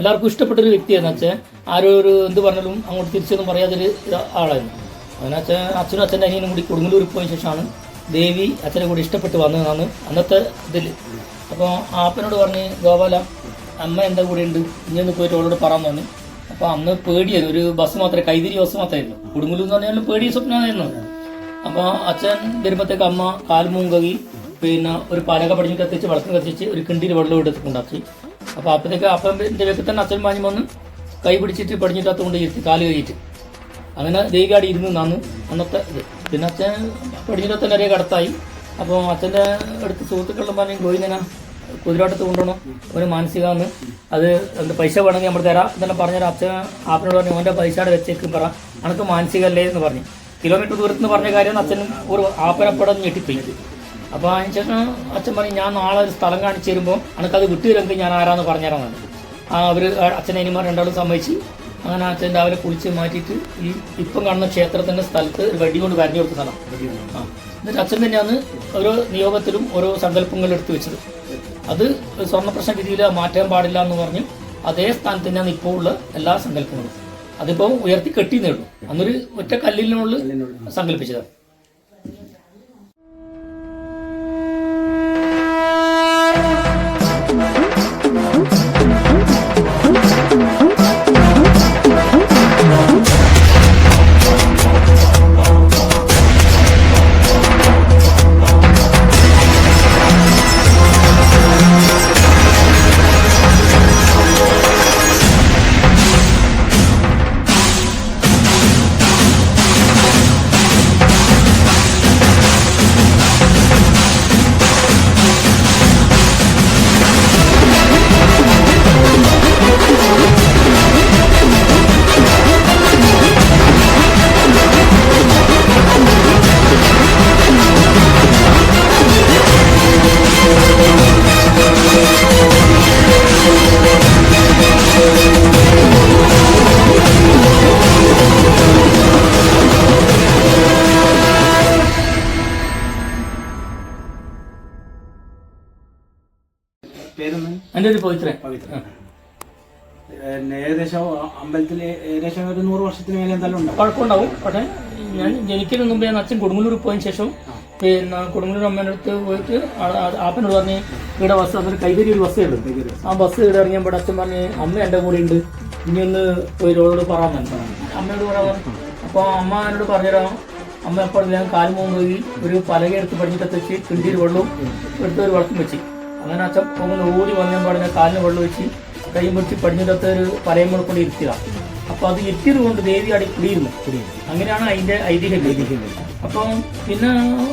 എല്ലാവർക്കും ഇഷ്ടപ്പെട്ട ഒരു വ്യക്തിയായിരുന്നു അച്ഛൻ. ആരോ ഒരു എന്ത് പറഞ്ഞാലും അങ്ങോട്ട് തിരിച്ചൊന്നും പറയാത്തൊരു ആളായിരുന്നു. അങ്ങനെ അച്ഛൻ അച്ഛനും അച്ഛന്റെ അനിയനും കൂടി കൊടുങ്ങല്ലൂർ പോയ ശേഷമാണ് ദേവി അച്ഛനെ കൂടി ഇഷ്ടപ്പെട്ട് വന്നതാണ് അന്നത്തെ ഇതിൽ അപ്പോൾ ആപ്പനോട് പറഞ്ഞ് ഗോപാല അമ്മ എന്റെ കൂടെ ഉണ്ട്? ഇനി ഒന്ന് പോയിട്ട് അവളോട് പറയാൻ തോന്നി അപ്പോൾ അന്ന് പേടിയായിരുന്നു. ഒരു ബസ് മാത്രമേ കൈതിരി ബസ് മാത്രമായിരുന്നു. കൊടുങ്ങല്ലൂർ എന്ന് പറഞ്ഞാൽ പേടിയ സ്വപ്നമായിരുന്നു. അപ്പോൾ അച്ഛൻ വരുമ്പോഴത്തേക്ക് അമ്മ കാൽമൂങ്കി പിന്നെ ഒരു പാലക പടിഞ്ഞിട്ട് കത്തിച്ച് വളർത്തി കത്തിച്ച് ഒരു കിണ്ടിയിൽ വെള്ളം എടുത്ത് കൊണ്ടാക്കി അപ്പോൾ അപ്പോഴത്തേക്ക് അപ്പന്റെ വ്യക്തി തന്നെ അച്ഛൻ മാഞ്ഞു വന്ന് കൈ പിടിച്ചിട്ട് പടിഞ്ഞിട്ടകത്ത് കൊണ്ട് ഇരുത്തി കാൽ കഴിയിട്ട് അങ്ങനെ ദേവികാടി ഇരുന്ന് നന്ന് അന്നത്തെ ഇത്. പിന്നെ അച്ഛൻ പടിഞ്ഞിട്ടത്തെ നിറയെ കടത്തായി. അപ്പോൾ അച്ഛന്റെ അടുത്ത് സുഹൃത്തുക്കളും പറഞ്ഞു ഗോവിന്ദന കുതിരാട്ടത്ത് കൊണ്ടുപോകണം ഒരു മാനസികമാണ് അത് എന്ത് പൈസ വേണമെങ്കിൽ നമ്മൾ തരാം. എന്നെ പറഞ്ഞാൽ അച്ഛൻ ആപ്പിനോട് പറഞ്ഞു അവന്റെ പൈസയുടെ വെച്ചേക്കും പറ. അനക്ക് മാനസികമല്ലേ എന്ന് പറഞ്ഞു. കിലോമീറ്റർ ദൂരത്ത് നിന്ന് പറഞ്ഞ കാര്യം അച്ഛനും ഒരു ആപ്പനപ്പടം ഞെട്ടിപ്പോയി. അപ്പോൾ അതിന് ശേഷം അച്ഛൻ പറഞ്ഞു ഞാൻ നാളെ ഒരു സ്ഥലം കാണിച്ചു തരുമ്പോൾ അനക്കത് വിട്ടുതരുമെങ്കിൽ ഞാൻ ആരാന്ന് പറഞ്ഞുതരാമെന്നാണ് ആ അവർ അച്ഛനനിമാർ രണ്ടാളും സമ്മതിച്ച്. അങ്ങനെ അച്ഛൻ രാവിലെ കുളിച്ച് മാറ്റിയിട്ട് ഈ ഇപ്പം കാണുന്ന ക്ഷേത്രത്തിന്റെ സ്ഥലത്ത് ഒരു വടി കൊണ്ട് വരഞ്ഞു കൊടുത്ത സ്ഥലം. ആ. എന്നിട്ട് അച്ഛൻ തന്നെയാണ് ഓരോ നിയോഗത്തിലും ഓരോ സങ്കല്പങ്ങൾ എടുത്തു വെച്ചത്. അത് സ്വർണപ്രശ്ന രീതിയിൽ മാറ്റാൻ പാടില്ല എന്ന് പറഞ്ഞു അതേ സ്ഥാനത്ത് തന്നെയാണ് ഇപ്പോൾ ഉള്ള എല്ലാ സങ്കല്പങ്ങളും. അതിപ്പോൾ ഉയർത്തി കെട്ടി നേടും അന്നൊരു ഒറ്റ കല്ലിനുള്ളിൽ സങ്കല്പിച്ചതാണ്. എന്റെ ഒരു പവിത്രൻ. പവിത്ര പിന്നെ ഏകദേശം അമ്പലത്തിൽ ഏകദേശം ഒരു നൂറ് വർഷത്തിന് മേലെ എന്തായാലും ഉണ്ടാവും. കുഴപ്പമുണ്ടാവും പക്ഷേ ഞാൻ ജനിക്കുന്നതിന് മുമ്പേ ഞാൻ അച്ഛൻ കൊടുങ്ങല്ലൂർ പോയതിന് ശേഷം പിന്നെ കൊടുങ്ങല്ലൂർ അമ്മേന്റെ അടുത്ത് പോയിട്ട് ആപ്പനോട് പറഞ്ഞ് ഇവിടെ ബസ് അതൊരു കൈകരി ഒരു ബസ്. ഉള്ളൂ ആ ബസ് ഇവിടെ ഇറങ്ങിയപ്പോൾ അച്ഛൻ പറഞ്ഞ് അമ്മ എന്റെ കൂടെ ഉണ്ട്. ഇനി ഒന്ന് പോയി പറയാൻ തന്നെ അമ്മയോട് പറയാൻ അപ്പോൾ അമ്മ എന്നോട് പറഞ്ഞുതരാം. അമ്മ അപ്പോൾ ഞാൻ പോയി ഒരു പലക എടുത്ത് പഠിച്ചിട്ട് വെച്ച് കിണ്ടിയിൽ വെള്ളവും എടുത്ത് ഒരു വിളക്കും വെച്ച്. അങ്ങനെ അച്ഛൻ പോകുന്ന ഓടി വന്നപ്പോൾ പറഞ്ഞ കാലിന് വെള്ളം വെച്ച് കൈ മുറിച്ച് പടിഞ്ഞിടത്ത് ഒരു പലയും കൊണ്ട് ഇരുത്തുക അപ്പൊ അത് ഇരുത്തിയത് കൊണ്ട് ദേവി അടി കുടിയിരുന്നു. അങ്ങനെയാണ് അതിന്റെ ഐതിഹ്യം. ഐതിഹ്യം അപ്പം പിന്നെ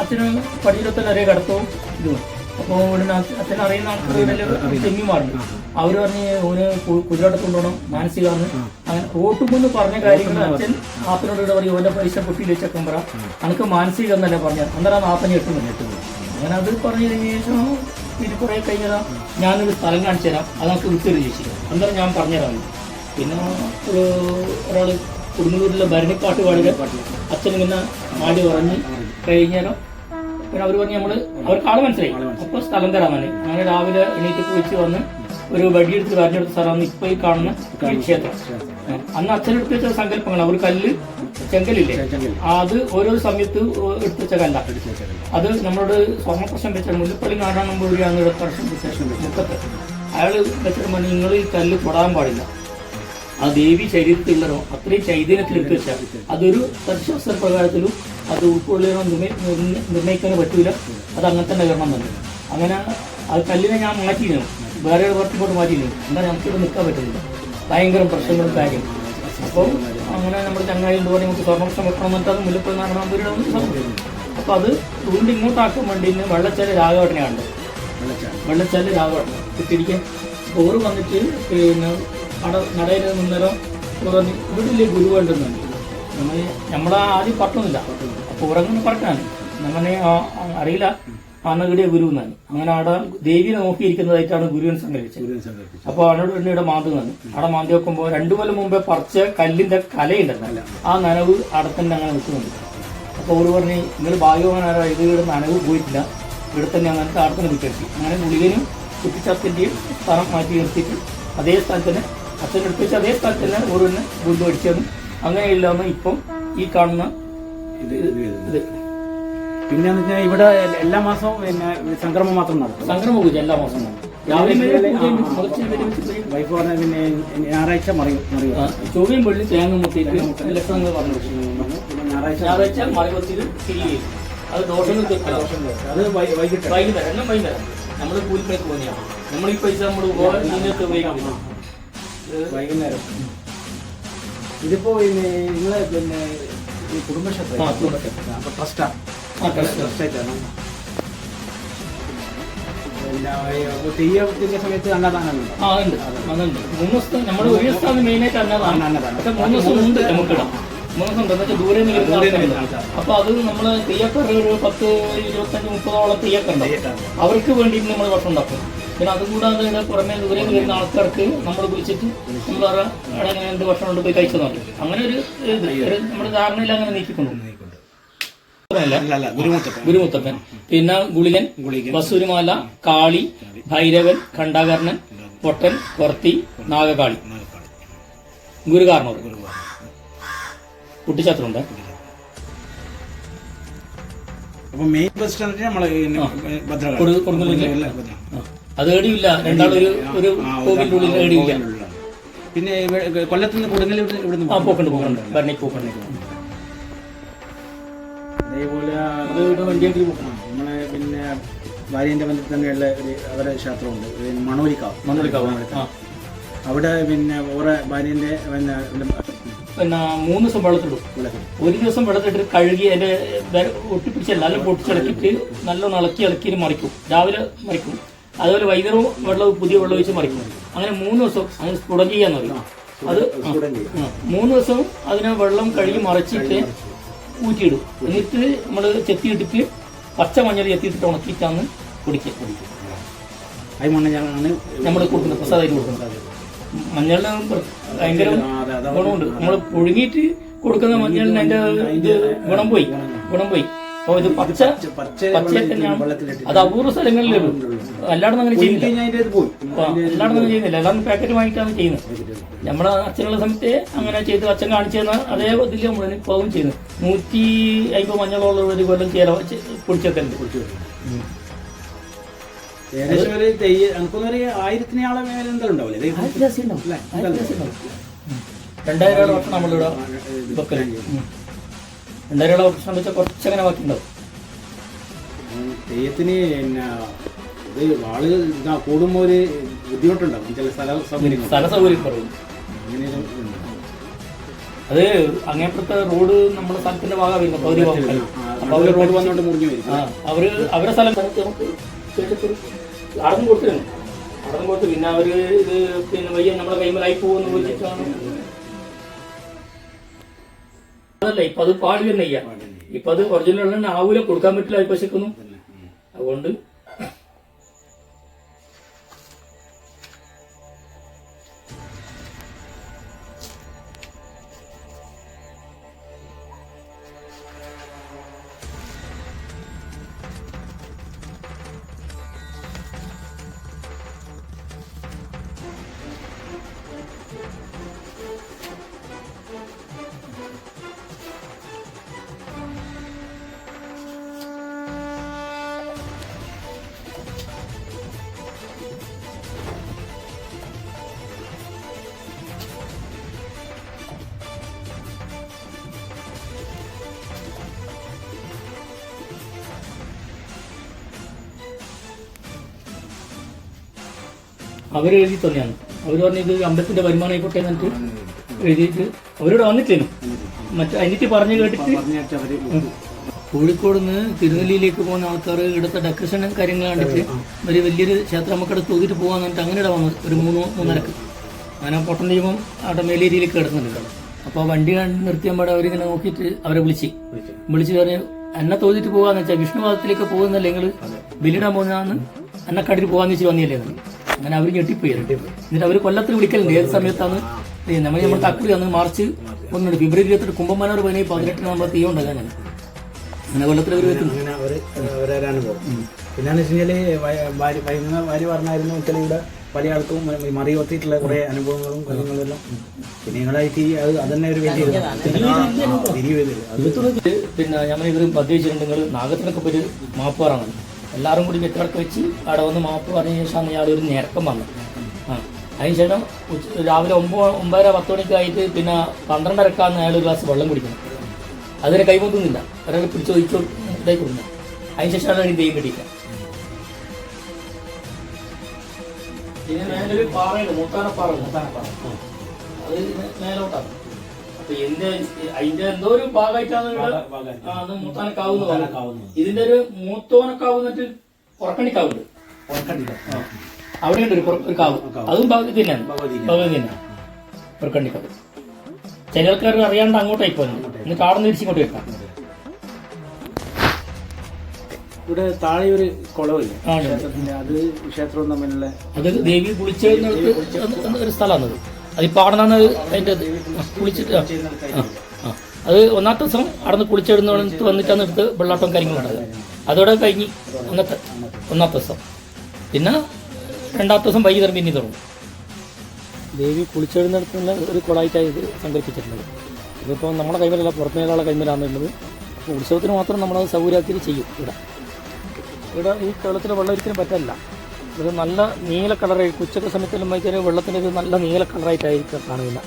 അച്ഛന് പടിഞ്ഞിടത്ത് നിറയെ കിടത്തവും ഇതും അപ്പോൾ അച്ഛ- അച്ഛൻ അറിയുന്ന ആൾക്കാർ തെങ്ങിമാറുണ്ട് അവർ പറഞ്ഞ് ഓന് കുതിരടത്ത് കൊണ്ടുപോകണം മാനസികമാണ് അങ്ങനെ ഓട്ടുമെന്ന് പറഞ്ഞ കാര്യങ്ങൾ അച്ഛൻ ആപ്പനോട് ഇവിടെ പറയും ഓന്റെ പൈസ പൊട്ടിയിൽ വെച്ചേക്കാൻ പറ അനക്ക് മാനസികം എന്നല്ലേ പറഞ്ഞത്? അന്നേരം ആപ്പനെ എട്ടുന്നു അങ്ങനെ അത് പറഞ്ഞു ശേഷം ഇത് കുറെ കഴിഞ്ഞതാ. ഞാനൊരു സ്ഥലം കാണിച്ചു തരാം അത് നമുക്ക് വിട്ടൊരു ചേച്ചി അന്നേരം ഞാൻ പറഞ്ഞുതരാം. പിന്നെ ഒരു ഒരാൾ കുടുംബൂരിലെ ഭരണിപ്പാട്ട് പാടുക അച്ഛൻ ഇങ്ങനെ ആടി ഉറങ്ങി കഴിഞ്ഞേരം പിന്നെ അവർ പറഞ്ഞ് നമ്മൾ അവർക്ക് ആൾ മനസ്സിലായി. അപ്പൊ സ്ഥലം തരാമെന്നാണ് അങ്ങനെ രാവിലെ എണീറ്റ് കുളിച്ച് വന്ന് ഒരു വടിയെടുത്ത് വരഞ്ഞെടുത്ത സ്ഥലമാണ് ഇപ്പൊ ഈ കാണുന്ന ക്ഷേത്രം. അച്ഛൻ അന്ന് അച്ഛനെടുത്ത് വെച്ച സങ്കല്പങ്ങൾ ഒരു കല്ല് ചെങ്കലില്ലേ അത് ഓരോ സമയത്ത് എടുത്തുവെച്ച കല്ല അത് നമ്മളോട് സ്വർണപ്രശ്നം വെച്ച മുല്ലപ്പള്ളി നാരായണ വഴിയാണ് ഇവിടെ പ്രശ്നം വിശേഷം മുക്കത്ത് അയാൾ വെച്ചിട്ട് പറഞ്ഞു നിങ്ങൾ ഈ കല്ല് തൊടാൻ പാടില്ല. ആ ദേവി ശരീരത്തിലുള്ളതോ അത്രയും ചൈതന്യത്തിൽ എടുത്തു വെച്ചാൽ അതൊരു തത്ശാസ്ത്ര പ്രകാരത്തിലും അത് ഉൾക്കൊള്ളിയോ നിർണയിക്കാൻ പറ്റൂല. അത് അങ്ങനെ തന്നെ വരണം തന്നെ അങ്ങനെ അത് കല്ലിനെ ഞാൻ മാറ്റിയിരുന്നു. വേറെ പോട്ട് മാറ്റിയിരുന്നു. എന്നാൽ നമുക്കിവിടെ നിൽക്കാൻ പറ്റുന്നില്ല. ഭയങ്കര പ്രശ്നങ്ങളും കാര്യം അപ്പോൾ അങ്ങനെ നമ്മൾ ചങ്ങായി എന്ത് പറഞ്ഞാൽ നമുക്ക് സ്വർണപ്രശ്നം വെക്കണം എന്നിട്ട് അത് മുല്ലപ്പള്ളി നാരായണപുരിയുടെ ഒന്ന് സംഭവിച്ചു അപ്പോൾ അത് ഇങ്ങോട്ട് ഇങ്ങോട്ടാക്കാൻ വേണ്ടി ഇന്ന് വെള്ളച്ചാൽ രാഘവട്ടനെ കണ്ടത് വെള്ളച്ചാൽ രാഘവട്ടൻ. കുത്തിരിക്കാൻ ഓറ് വന്നിട്ട് പിന്നെ അട നടയിൽ നിന്നേരം പറഞ്ഞു ഇവിടില്ലേ ഗുരു വേണ്ടുന്നുണ്ട് നമ്മൾ നമ്മളെ ആദ്യം പറഞ്ഞില്ല അപ്പോൾ ഉറങ്ങുന്ന പറഞ്ഞാണ് നമ്മളെ അറിയില്ല. അന്ന് ഗുരു എന്നാണ്. അങ്ങനെ അവിടെ ദേവിയെ നോക്കിയിരിക്കുന്നതായിട്ടാണ് ഗുരുവൻ സങ്കല്പിച്ചത് അപ്പോൾ അവനോട് തന്നെ ഇവിടെ മാന്തുന്നതാണ് അവിടെ മാന്തി വെക്കുമ്പോൾ രണ്ടു കൊല്ലം മുമ്പേ പറിച്ച കല്ലിന്റെ കലയുണ്ടല്ലോ. ആ നനവ് അവിടെ തന്നെ അങ്ങനെ നിൽക്കുന്നുണ്ട് അപ്പോൾ പറഞ്ഞ് നിങ്ങൾ ഭാഗ്യവാനാരോ ഇത് ഇവിടെ നനവ് പോയിട്ടില്ല. ഇവിടെ തന്നെ അങ്ങനെ താടത്തിന് വിൽക്കെടുത്തി അങ്ങനെ ഗുളികനും കുത്തിച്ചത്തിന്റെയും സ്ഥലം മാറ്റി നിർത്തിയിട്ട് അതേ സ്ഥലത്ത് തന്നെ അച്ഛൻ എടുപ്പിച്ച് വെച്ച അതേ സ്ഥലത്ത് തന്നെ ഓരോന്ന് വീണ്ടും അടിച്ചതും അങ്ങനെയില്ലാന്ന് ഇപ്പം ഈ കാണുന്ന ഇത് പിന്നെ വെച്ചാൽ ഇവിടെ എല്ലാ മാസവും പിന്നെ സംക്രമം മാത്രം നടക്കും. സംക്രമം പൂജ എല്ലാ മാസവും നടക്കും. വൈഫ് പറഞ്ഞ പിന്നെ ഞായറാഴ്ച മറിയും ചൊവ്വയും വെള്ളി തേങ്ങ മുട്ടിയിട്ട് ലക്ഷണങ്ങൾ പറഞ്ഞു ഞായറാഴ്ച മലകൊത്തിയിൽ തിരി ചെയ്യും. അത് ദോഷങ്ങൾ തീർക്കണം അത് വൈകിട്ട്. വൈകുന്നേരം എല്ലാം വൈകുന്നേരം. നമ്മൾ കൂലിപ്പണിക്ക് പോകുന്നതാണ് നമ്മൾ ഈ പൈസ നമ്മൾ ഉപയോഗിക്കണം വൈകുന്നേരം. ഇതിപ്പോ നിങ്ങളെ പിന്നെ ഈ. അപ്പൊ ട്രസ്റ്റാ. ട്രസ്റ്റായിട്ടാണ് തെയ്യത്തിന്റെ സമയത്ത് അന്നദാനം ആ ഉണ്ട്. അതുണ്ട് മൂന്ന് ഒരു ദിവസം മെയിനായിട്ട് അന്നദാനം. പക്ഷെ മൂന്ന് ദിവസം ഉണ്ട് നമുക്കിടാം. മൂന്ന് ഉണ്ട് എന്ന് വെച്ചാൽ ദൂരെ നിന്ന് ദൂരെ നിന്ന് അപ്പൊ അത് നമ്മൾ തെയ്യക്കാർ ഒരു പത്ത് ഇരുപത്തഞ്ച് മുപ്പതോളം തെയ്യക്കുണ്ടാവും അവർക്ക് വേണ്ടിയിട്ട് നമ്മൾ ഭക്ഷണം ഉണ്ടാക്കും. പിന്നെ അതുകൂടാതെ ഇവിടെ പുറമെ ദൂരെ വരുന്ന ആൾക്കാർക്ക് നമ്മൾ വിളിച്ചിട്ട് നമ്മൾ അവിടെ അങ്ങനെ എന്ത് ഭക്ഷണം കൊണ്ട് പോയി കഴിച്ചു നോക്കി അങ്ങനെ ഒരു നമ്മുടെ ധാരണയിൽ അങ്ങനെ നീക്കിക്കൊണ്ടു ഗുരുമുത്തപ്പൻ പിന്നെ ഗുളികൻ ഗുളികൻ. വസൂരിമാല കാളി ഭൈരവൻ ഖണ്ഡാകർണൻ പൊട്ടൻ കൊർത്തി നാഗകാളി. ഗുരുകാർണൂർ കുട്ടിച്ചാത്തനുണ്ട് അപ്പൊ മെയിൻ ബസ് സ്റ്റാൻഡിൽ നമ്മൾ ഭദ്രകാളി. അത് ഏടിയില്ല. രണ്ടാളൊരു ഒരു കോവിന്റെ ഉള്ളിൽ ഏടിയില്ല. പിന്നെ കൊല്ലത്ത് നിന്ന് കൊടുങ്ങൽ ഇവിടുന്ന് ആ പോക്കുണ്ട് പോക്കുണ്ട്. ഭരണി പോക്കുണ്ട്. അതേപോലെ അത് ഇവിടെ വണ്ടിയായിട്ട് പോക്കണം നമ്മളെ പിന്നെ ഭാര്യന്റെ ബന്ധത്തിൽ തന്നെയുള്ള ഒരു അവരെ ക്ഷേത്രമുണ്ട്. മണോലിക്കാവ്. മണോലിക്കാവ്. അവിടെ പിന്നെ ഓരോ ഭാര്യന്റെ പിന്നെ പിന്നെ മൂന്ന് ദിവസം വെള്ളത്തിടും ഒരു ദിവസം വെള്ളത്തിട്ട് കഴുകി അതിന്റെ ഒട്ടിപ്പിടിച്ച് ഒട്ടിപ്പിടിച്ചല്ല നല്ല പൊട്ടിച്ചിളക്കിയിട്ട് നല്ലോണം ഇളക്കി ഇളക്കി മറിക്കും. രാവിലെ മറിക്കും. അതുപോലെ വൈകുന്നേരം വെള്ളം പുതിയ വെള്ളം ഒഴിച്ച് മറിക്കും. അങ്ങനെ മൂന്ന് ദിവസം അങ്ങനെ സ്ഫുടം ചെയ്യാന്ന് പറയും. അത്. മൂന്ന് ദിവസം അതിനെ വെള്ളം കഴുകി മറിച്ചിട്ട് ഊറ്റിയിടും. എന്നിട്ട് നമ്മൾ ചെത്തിയിട്ടിട്ട് പച്ച മഞ്ഞൾ ചെത്തിയിട്ടിട്ട് ഉണക്കിയിട്ടാണ് കുടിക്കുക. നമ്മൾ കൊടുക്കുന്നത് പ്രസാദമായിട്ട് കൊടുക്കുന്നത് മഞ്ഞളിന് ഭയങ്കര. ഗുണമുണ്ട്. നമ്മൾ പുഴുങ്ങിയിട്ട് കൊടുക്കുന്ന മഞ്ഞളിന് അതിന്റെ ഇത് ഗുണം പോയി ഗുണം. പോയി അപ്പൊ ഇത് പച്ച പച്ച തന്നെയാണ്. അത് അപൂർവ സ്ഥലങ്ങളിലേ ഉള്ളൂ. എല്ലായിടത്തും അങ്ങനെ ചെയ്യുന്നില്ല. എല്ലായിടത്തും അങ്ങനെ ചെയ്യുന്നില്ല. എല്ലാവരും പാക്കറ്റ് വാങ്ങിക്കാണ് ചെയ്യുന്നത്. നമ്മുടെ അച്ഛനുള്ള സമയത്ത് അങ്ങനെ ചെയ്ത് അച്ഛൻ കാണിച്ചു തന്ന അതേ ഇതിൽ നമ്മൾ ഇപ്പം ചെയ്യുന്നത്. നൂറ്റി അമ്പത് മഞ്ഞളുള്ള ഒരു കൊല്ലം ചേല പൊടിച്ചൊക്കെ ഉണ്ട്. ഏകദേശം ഒരു തെയ്യ ആയിരത്തിന് ആളെ മേലെ ഉണ്ടാവില്ലേ. രണ്ടായിരം നമ്മളിവിടെ വെച്ചാൽ കുറച്ചങ്ങനെ തെയ്യത്തിന് പിന്നെ ഇത് ഇതാ കൂടുമ്പോൾ ഒരു ബുദ്ധിമുട്ടുണ്ടാവും. ചില സ്ഥല സൗകര്യങ്ങൾ സ്ഥല സൗകര്യം കുറവും അങ്ങനെ അത് അങ്ങേപ്പുറത്തെ റോഡ് നമ്മുടെ സ്ഥലത്തിന്റെ ഭാഗമായിരുന്നു ഭാഗം. അവർ റോഡ് വന്നോണ്ട് മുറിഞ്ഞു വരും. അവർ അവരുടെ സ്ഥലം കേട്ടിട്ട് അടന്നു കൊടുത്തിരുന്നു അടന്നു കൊടുത്ത് പിന്നെ അവർ ഇത് പിന്നെ വയ്യ നമ്മളെ കൈമലായി പോകുന്ന വിളിച്ചിട്ടാണ് അതല്ല ഇപ്പൊ അത് പാടില്ല ഇപ്പൊ അത് ഒറിജിനൽ ആവൂല കൊടുക്കാൻ പറ്റില്ല അത് ശിക്കുന്നു അതുകൊണ്ട് അവർ എഴുതി തന്നെയാണ്. അവർ പറഞ്ഞ ഇത് അമ്പലത്തിന്റെ വരുമാനം ആയിക്കോട്ടെ എന്നിട്ട് എഴുതിയിട്ട് അവരോട് വന്നിട്ടേനു. മറ്റേ അതിനിട്ട് പറഞ്ഞു കേട്ടിട്ട് കോഴിക്കോട് നിന്ന് തിരുനെല്ലിയിലേക്ക് പോകുന്ന ആൾക്കാർ ഇവിടുത്തെ ഡെക്കറേഷൻ കാര്യങ്ങൾ കണ്ടിട്ട് ഒരു വലിയൊരു ക്ഷേത്രം നമുക്കവിടെ തൂക്കിട്ട് പോകാൻ വന്നിട്ട് അങ്ങനെ ഇവിടെ വന്നത് ഒരു മൂന്ന് മൂന്നരക്ക്. അങ്ങനെ പൊട്ടൻ ചെയ്യുമ്പം അവിടെ മേലേരിയിലേക്ക് കിടക്കുന്നുണ്ട് അപ്പോൾ വണ്ടി കണ്ട് നിർത്തിയപ്പോൾ അവരിങ്ങനെ നോക്കിയിട്ട് അവരെ വിളിച്ച്. വിളിച്ച്. പറഞ്ഞു എന്നെ തോന്നിട്ട് പോകാന്ന് വെച്ചാൽ വിഷ്ണുപാദത്തിലേക്ക് പോകുന്നല്ലേ നിങ്ങൾ ബലിയിടാൻ പോകുന്നതാന്ന് എന്നെ കണ്ടിട്ട് പോകാന്ന് വെച്ചിട്ട് വന്നില്ലേ. അങ്ങനെ അവർ ഞെട്ടിപ്പോയി. എന്നിട്ട് അവർ കൊല്ലത്തിൽ വിളിക്കലുണ്ട്. ഏത് സമയത്താണ്? നമ്മൾ നമ്മൾ തക്കുറി അന്ന് മാർച്ച് ഒന്നുണ്ട് ഫെബ്രുവരി ഇരുപത്തെട്ട് കുംഭമാനവർ പതിനേഴ് പതിനെട്ടിന് നമ്മൾ തീ ഉണ്ടാകാനാണ് അങ്ങനെ കൊല്ലത്തിൽ അവർ അനുഭവം പിന്നെന്ന് വെച്ച് കഴിഞ്ഞാൽ വയ- ഭാര്യ പറഞ്ഞായിരുന്നു വെച്ചാൽ ഇവിടെ പല ആൾക്കും മറി മറികൊത്തിയിട്ടുള്ള കുറെ അനുഭവങ്ങളും കാര്യങ്ങളെല്ലാം. പിന്നെ നിങ്ങളായിട്ട് ഈ അത് അതന്നെ ഒരു വലിയ തിരിവ് പിന്നെ ഞാൻ ഇവർ പ്രത്യേകിച്ചിട്ടുണ്ട് നിങ്ങൾ നാഗത്തിനൊക്കെ പോയി മാപ്പ് പറയണം. എല്ലാവരും കൂടി കെട്ടിടക്ക് വെച്ച് അവിടെ വന്ന് മാപ്പ് പറഞ്ഞ ശേഷമാണ് ഇയാൾ ഒരു ഞെരക്കം വന്നത്. ആ. അതിനുശേഷം ഉച്ച രാവിലെ ഒമ്പത് ഒമ്പതര പത്ത് മണിക്ക് ആയിട്ട് പിന്നെ പന്ത്രണ്ടരക്കാന്ന് അയാൾ ഒരു ഗ്ലാസ് വെള്ളം കുടിക്കണം അതിനെ കൈമൊന്നുന്നില്ല ഒരാൾ പിടിച്ച് ഒഴിച്ചു ഇതായി കൊടുക്കണം അതിനുശേഷമാണ് എനിക്ക് ദൈവം കിട്ടിയില്ല പിന്നെ മേലൊരു പാറയുണ്ട്. മൂത്താനപ്പാറ മൂത്താനപ്പാറ. അത് മേലോട്ടാണ്. എന്റെ അതിന്റെ എന്തോ ഒരു ഭാഗമായിട്ടാണ് മൂത്താനക്കാവ് ഇതിന്റെ ഒരു മൂത്തോനക്കാവ് എന്നിട്ട് പുറക്കണിക്കാവുണ്ട് അവിടെയുണ്ട് ഒരു പുറ- ഒരു കാവ്. അതും ഭഗവതി തന്നെയാണ്. ഭഗവതി തന്നെയാണ്. പുറക്കണിക്കാവ് ചില ആൾക്കാർ അറിയാണ്ട് അങ്ങോട്ടായി പോകുന്നത് ഇന്ന് കാടന്ന് തിരിച്ചിങ്ങോട്ട് വെക്കാം ഇവിടെ താഴെ ഒരു കുളമില്ല? ക്ഷേത്രത്തിന്റെ അത് ക്ഷേത്രവും തമ്മിലുള്ള അത് ദേവി കുളിച്ച ഒരു സ്ഥലമാണത് അത്. അവിടെ നിന്നാണ് അതിന്റെ കുളിച്ചിട്ട് ആ. അത് ഒന്നാമത്തെ ദിവസം അവിടെ നിന്ന് കുളിച്ചെടുത്ത് വന്നിട്ടാണ് എടുത്ത് വെള്ളാട്ടം കാര്യങ്ങളും ഉണ്ടായത് അതോടെ കഴിഞ്ഞ് ഒന്നത്തെ ഒന്നാമത്തെ ദിവസം. പിന്നെ രണ്ടാമത്തെ ദിവസം വൈകുന്നേരം പിന്നെ തുടങ്ങും. ദേവി കുളിച്ചെഴുന്നിടത്തുള്ള ഒരു കുളായിട്ടാണ് ഇത് സങ്കല്പിച്ചിട്ടുള്ളത് ഇതിപ്പോൾ നമ്മുടെ കൈമലല്ല പുറമേലുള്ള കൈമലാണുള്ളത് അപ്പോൾ ഉത്സവത്തിന് മാത്രം നമ്മളത് സൗകര്യത്തിൽ ചെയ്യും ഇവിടെ. ഇവിടെ ഈ കേരളത്തിൽ വെള്ളം ഒരിക്കലും പറ്റില്ല ഇത് നല്ല നീല കളറായി ഉച്ചയ്ക്ക് സമയത്തെല്ലാം വൈകുന്നേരം വെള്ളത്തിന്റെ ഒരു നല്ല നീല കളറായിട്ടായിരിക്കും കാണുന്നില്ല